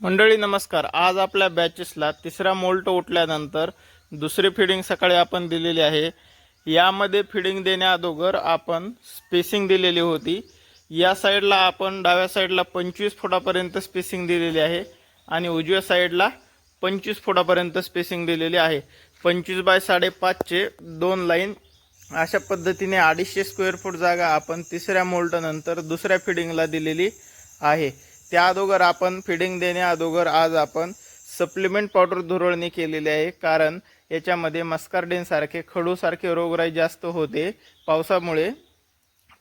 मंडळी नमस्कार. आज आपल्या बॅचेसला तिसरा मोल्ट उठल्यानंतर दुसरी फिडिंग सकाळी आपण दिलेली आहे. यामध्ये फिडिंग देण्या अगोदर आपण स्पेसिंग दिलेली होती. या साईडला आपण डाव्या साईडला पंचवीस फुटापर्यंत स्पेसिंग दिलेली आहे आणि उजव्या साईडला पंचवीस फुटापर्यंत स्पेसिंग दिलेली आहे. पंचवीस बाय साडेपाचचे दोन लाईन अशा पद्धतीने अडीचशे स्क्वेअर फूट जागा आपण तिसऱ्या मोल्टनंतर दुसऱ्या फिडिंगला दिलेली आहे. त्या अगोदर आपण फिडिंग देण्या अगोदर आज आपण सप्लिमेंट पावडर धुरळणी केलेली आहे. कारण याच्यामध्ये मस्कारडेनसारखे खडूसारखे रोगराई जास्त होते पावसामुळे.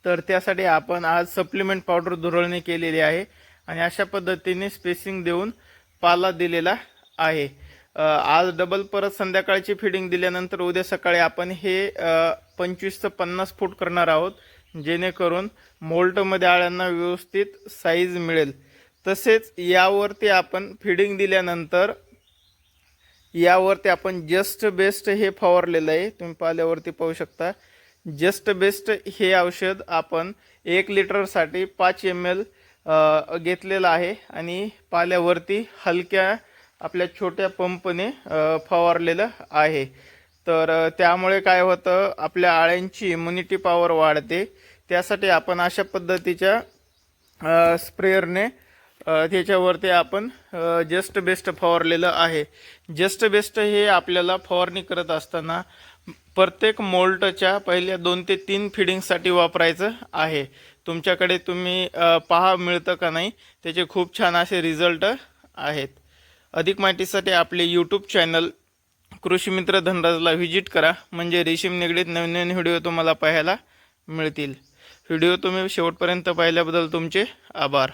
तर त्यासाठी आपण आज सप्लिमेंट पावडर धुरळणी केलेली आहे. आणि अशा पद्धतीने स्पेसिंग देऊन पाला दिलेला आहे. आज डबल परत संध्याकाळची फिडिंग दिल्यानंतर उद्या सकाळी आपण हे पंचवीस ते पन्नास फूट करणार आहोत. जेणेकरून मोल्टमध्ये आळ्यांना व्यवस्थित साईज मिळेल. तसेच यावरती आपण फिडिंग दिल्यानंतर यावरती आपण जस्ट बेस्ट हे फवारलेलं आहे. तुम्ही पाल्यावरती पाहू शकता. जस्ट बेस्ट हे औषध आपण एक लिटरसाठी पाच एम एल घेतलेलं आहे. आणि पाल्यावरती हलक्या आपल्या छोट्या पंपने फवारलेलं आहे. तर त्यामुळे काय होतं आपल्या आळ्यांची इम्युनिटी पॉवर वाढते. त्यासाठी आपण अशा पद्धतीच्या स्प्रेअरने त्याच्यावरती आपण जस्ट बेस्ट फवारलेलं आहे. जस्ट बेस्ट हे आपल्याला फवारणी करत असताना प्रत्येक मोल्टच्या पहिल्या दोन ते तीन फिडिंगसाठी वापरायचं आहे. तुमच्याकडे तुम्ही पहा मिळतं का नाही त्याचे खूप छान असे रिझल्ट आहेत. अधिक माहितीसाठी आपले यूट्यूब चॅनल कृषीमित्र धनराजला व्हिजिट करा. म्हणजे रेशीम निगडीत नवीन नवीन व्हिडिओ तुम्हाला पाहायला मिळतील. व्हिडिओ तुम्ही शेवटपर्यंत पाहिल्याबद्दल तुमचे आभार.